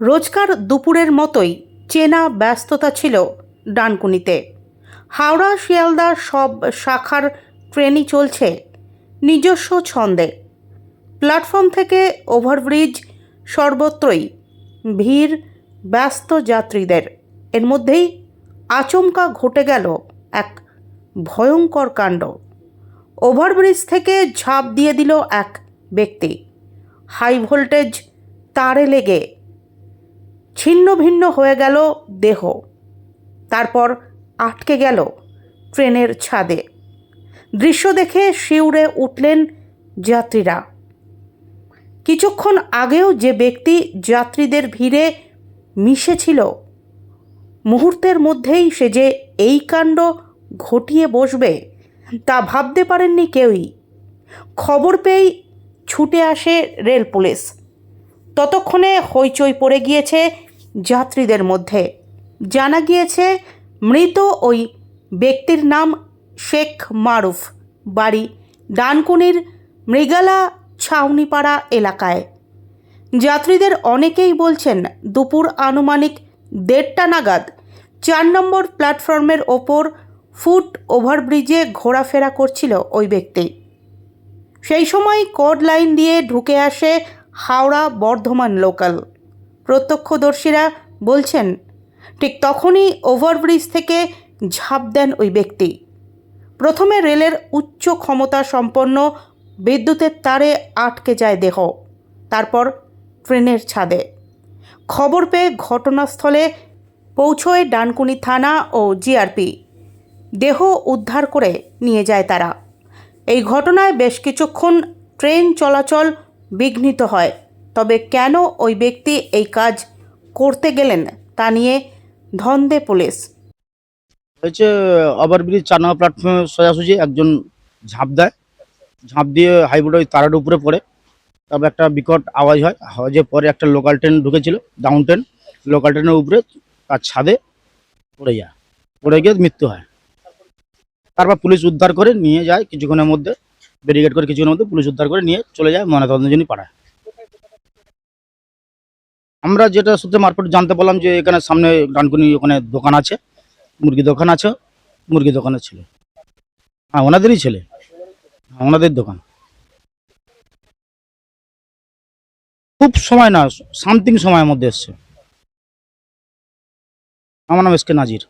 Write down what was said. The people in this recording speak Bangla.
রোজকার দুপুরের মতোই চেনা ব্যস্ততা ছিল ডানকুনিতে। হাওড়া, শিয়ালদা সব শাখার ট্রেনই চলছে নিজস্ব ছন্দে। প্ল্যাটফর্ম থেকে ওভারব্রিজ সর্বত্রই ভিড়, ব্যস্ত যাত্রীদের। এর মধ্যেই আচমকা ঘটে গেল এক ভয়ঙ্কর কাণ্ড। ওভারব্রিজ থেকে ঝাঁপ দিয়ে দিল এক ব্যক্তি। হাই ভোল্টেজ তারে লেগে ছিন্ন ভিন্ন হয়ে গেল দেহ। তারপর আটকে গেল ট্রেনের ছাদে। দৃশ্য দেখে শিউরে উঠলেন যাত্রীরা। কিছুক্ষণ আগেও যে ব্যক্তি যাত্রীদের ভিড়ে মিশেছিল, মুহূর্তের মধ্যেই সে যে এই কাণ্ড ঘটিয়ে বসবে তা ভাবতে পারেননি কেউই। খবর পেয়েই ছুটে আসে রেল পুলিশ। ততক্ষণে হইচই পড়ে গিয়েছে যাত্রীদের মধ্যে। জানা গিয়েছে, মৃত ওই ব্যক্তির নাম শেখ মারুফ, বাড়ি ডানকুনির মৃগালা ছাউনিপাড়া এলাকায়। যাত্রীদের অনেকেই বলছেন, দুপুর আনুমানিক দেড়টা নাগাদ চার নম্বর প্ল্যাটফর্মের ওপর ফুট ওভারব্রিজে ঘোরাফেরা করছিল ওই ব্যক্তি। সেই সময় কোড লাইন দিয়ে ঢুকে আসে হাওড়া বর্ধমান লোকাল। প্রত্যক্ষদর্শীরা বলছেন, ঠিক তখনই ওভারব্রিজ থেকে ঝাঁপ দেন ওই ব্যক্তি। প্রথমে রেলের উচ্চ ক্ষমতা সম্পন্ন বিদ্যুতের তারে আটকে যায় দেহ, তারপর ট্রেনের ছাদে। খবর পেয়ে ঘটনাস্থলে পৌঁছয় ডানকুনি থানা ও জিআরপি। দেহ উদ্ধার করে নিয়ে যায় তারা। এই ঘটনায় বেশ কিছুক্ষণ ট্রেন চলাচল বিঘ্নিত হয়। তবে কেন ওই ব্যক্তি এই কাজ করতে গেলেন তা নিয়ে ধন্দে পুলিশ। হয়েছে, ওভারব্রিজ চার নম্বর প্ল্যাটফর্মে সোজাসুজি একজন ঝাঁপ দেয়। ঝাঁপ দিয়ে হাইবোর্ড ওই তারার উপরে পড়ে। তারপর একটা বিকট আওয়াজ হয়। আওয়াজের পরে একটা লোকাল ট্রেন ঢুকেছিল, ডাউন ট্রেন। লোকাল ট্রেনের উপরে তার ছাদে পড়ে যায়। পড়ে গিয়ে মৃত্যু হয়। তারপর পুলিশ উদ্ধার করে নিয়ে যায় কিছুক্ষণের মধ্যে, ব্যারিকেড করে কিছুক্ষণের মধ্যে পুলিশ উদ্ধার করে নিয়ে চলে যায় ময়নাতদন্তের জন্য পাঠায় আমরা যেটা সূত্রে মারপিট জানতে পারলাম যে এখানে সামনে ডানকুনি ওখানে দোকান আছে মুরগি দোকান আছে মুরগি দোকানের ছেলে। হ্যাঁ ওনাদেরই ছেলে। হ্যাঁ ওনাদের দোকান। খুব সময় না সামথিং সময়ের মধ্যে এসছে। আমার নাম এসকে নাজির।